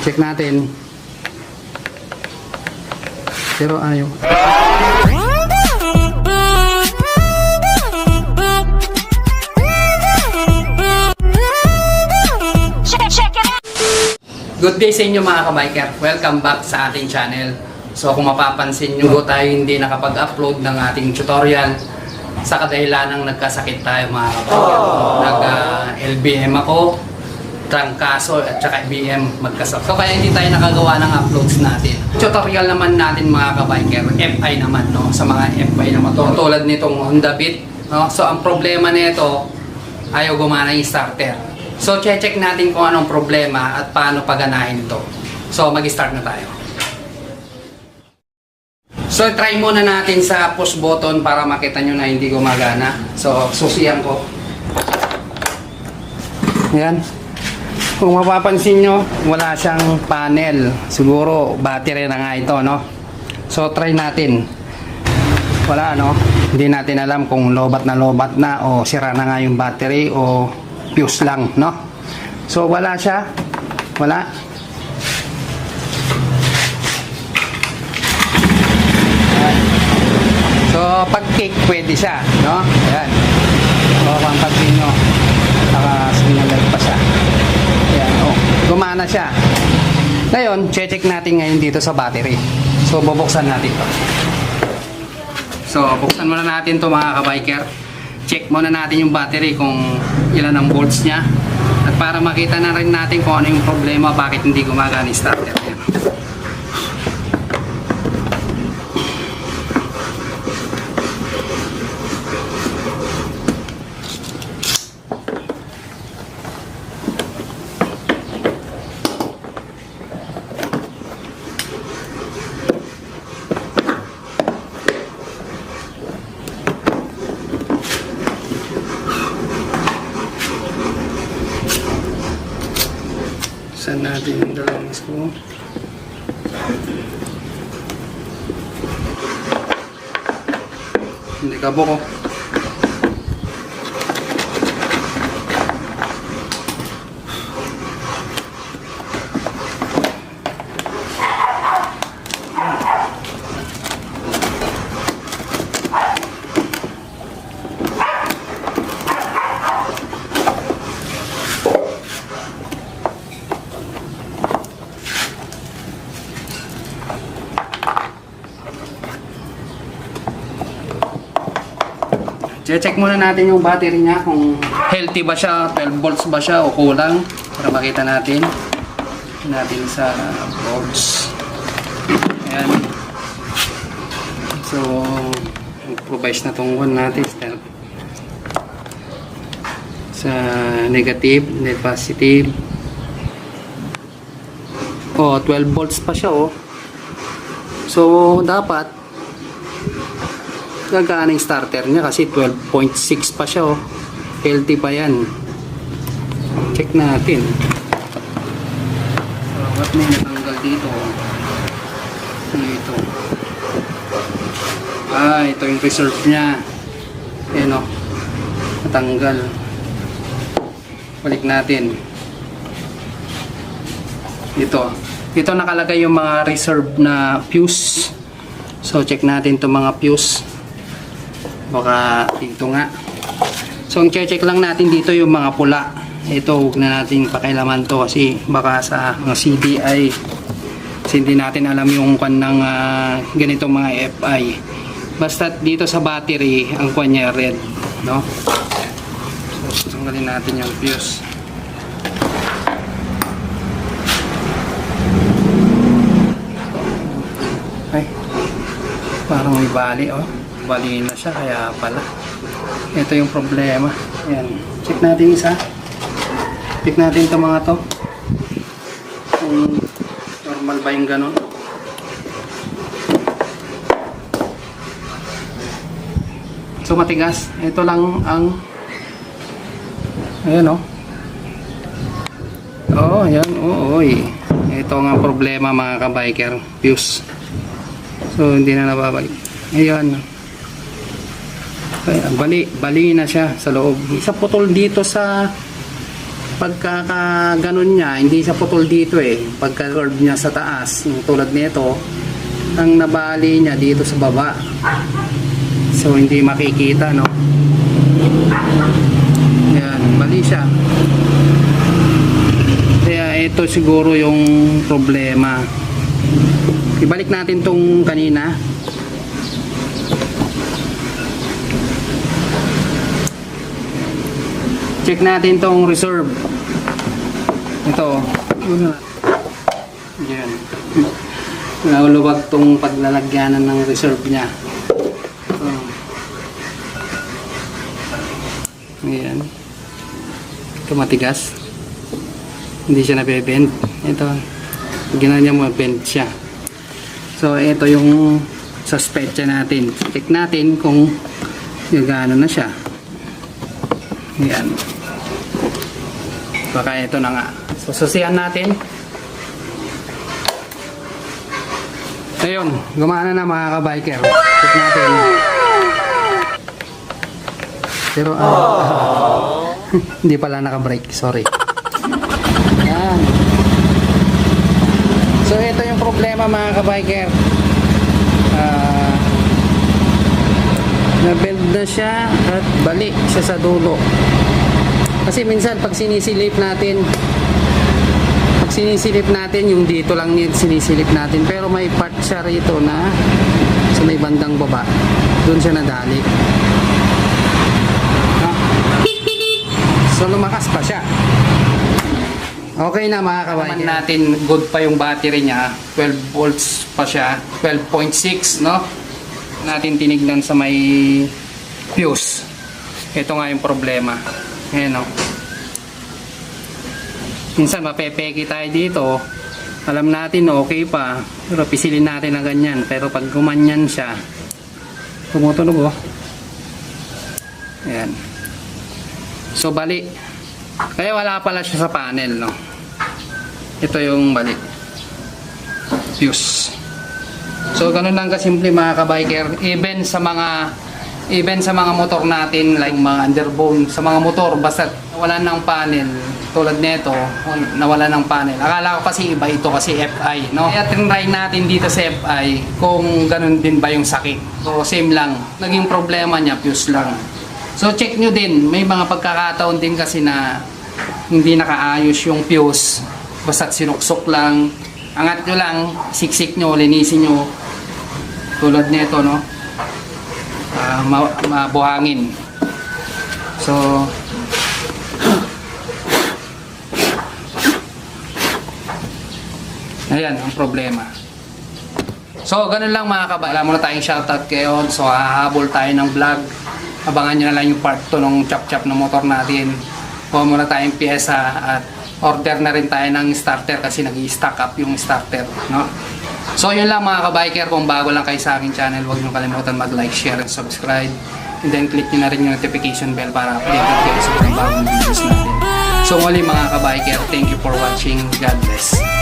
Check natin. Pero ayaw. Good day sa inyo mga kabiker. Welcome back sa ating channel. So kung mapapansin nyo, tayo hindi nakapag-upload ng ating tutorial sa kadahilan ng nagkasakit tayo mga kabiker. Nag-LBM ako, trangkaso at saka IBM magkasakit. So kaya hindi tayo nakagawa ng uploads natin. Tutorial naman natin mga kabiker, FI naman no, sa mga FI na motor. Tulad nitong Honda Beat. No? So ang problema nito, ayaw gumana yung starter. So, check natin kung anong problema at paano paganahin ito. So, mag-start na tayo. So, try muna natin sa push button para makita nyo na hindi gumagana. So, susiyan ko. Yan. Kung mapapansin nyo, wala siyang panel. Siguro, battery na nga ito, no? So, try natin. Wala, no? Hindi natin alam kung lobat na lobat na o sira na nga yung battery o fuse lang, no? So, wala siya. Wala. So, pag kick, pwede siya, no? Ayan. O, kung pagpin nyo, naka-signal pa siya. Ayan, oh. Gumana siya. Ngayon, check natin ngayon dito sa battery. So, bubuksan natin to. So, buksan muna natin to mga kabiker. Check muna natin yung battery kung ilan ang volts niya. At para makita na rin natin kung ano yung problema, bakit hindi gumagana starter Saan natin yung dalawang screw? Hindi ka buko. Check muna natin yung battery niya kung healthy ba siya, 12 volts ba siya o kulang para makita natin. Natin sa boards. Ayan. So improvise na tong one natin sa, negative, net positive. Oh 12 volts pa siya oh. So dapat gagana yung starter niya kasi 12.6 pa siya oh. healthy pa yan. Check natin. So ba't may natanggal dito? Ano ito? Ah ito yung reserve niya. Yan oh. Natanggal. Balik natin. Dito dito nakalagay yung mga reserve na fuse. So check natin itong mga fuse baka dito nga. So ang check lang natin dito yung mga pula. Ito huwag na natin pakailaman to kasi baka sa mga CDI kasi hindi natin alam yung kwan ng ah, ganitong mga FI basta dito sa battery ang kwan niya red no? So tanggalin natin yung fuse. Ay parang may bali oh bali na siya kaya pala. Ito yung problema. Ayan. Check natin isa. Check natin ito mga to. Kung normal ba yung ganon so matigas. Ito lang ang ayan oh. Oh ayan oo oy. Ito nga problema mga kabiker fuse. So hindi na nababalik. Ayan Kaya, bali, bali na siya sa loob. Isa putol dito sa pagka ka- ganun niya, hindi siya putol dito eh. Pagka curve niya sa taas, yung tulad nito, ang nabali niya dito sa baba. So hindi makikita no. Yan, mali siya. Kaya ito siguro yung problema. Ibalik natin tong kanina. Check natin tong reserve. Ito. Yan. Nauluwag tong paglalagyanan ng reserve niya. Ito. Ayan. Ito matigas. Hindi siya nabebend. Ito. Ginawa niya mo bend siya. So, ito yung suspecha natin. Check natin kung gagano na siya. Ayan. Baka ito na nga. So, susihan natin. Ayun, gumana na mga kabiker. Check natin. Pero, ah, hindi pala naka-brake. Sorry. Yan. So, ito yung problema mga kabiker. Ah, na-bend na siya at balik siya sa dulo. Kasi minsan pag sinisilip natin, pag sinisilip natin, yung dito lang yun sinisilip natin. Pero may part siya rito na sa may bandang baba. Doon siya nadali. Ah. So lumakas pa siya. Okay na mga kabayan. Naman natin good pa yung battery niya. 12 volts pa siya. 12.6 no? Natin tinignan sa may fuse. Ito nga yung problema. Ayan o. Minsan mapepeki tayo dito. Alam natin okay pa. Pero pisilin natin na ganyan. Pero pag gumanyan siya, tumutunog oh. Ayan. So bali. Kaya wala pala siya sa panel no. Ito yung bali. Fuse. So ganun lang kasimple mga kabiker. Even sa mga even sa mga motor natin like mga underbone sa mga motor basta wala ng panel tulad nito nawala ng panel. Akala ko kasi iba ito kasi FI no? Kaya tinry natin dito sa FI kung ganun din ba yung sakit. So same lang. Naging problema niya fuse lang. So check nyo din. May mga pagkakataon din kasi na hindi nakaayos yung fuse. Basta sinuksok lang. Angat nyo lang siksik nyo linisin nyo. Tulad nito no ma- mabuhangin. So, ayan ang problema. So, ganun lang mga kaba. Wala muna tayong shoutout kayo. So, hahabol tayo ng vlog. Abangan nyo na lang yung part 2 ng chop-chop ng motor natin. Kuha muna tayong pyesa at order na rin tayo ng starter kasi nag-stack up yung starter. No? So yun lang mga kabiker, kung bago lang kayo sa aking channel, huwag niyo kalimutan mag-like, share, and subscribe. And then click nyo na rin yung notification bell para updated kayo sa mga bagong videos natin. So muli mga kabiker, thank you for watching. God bless.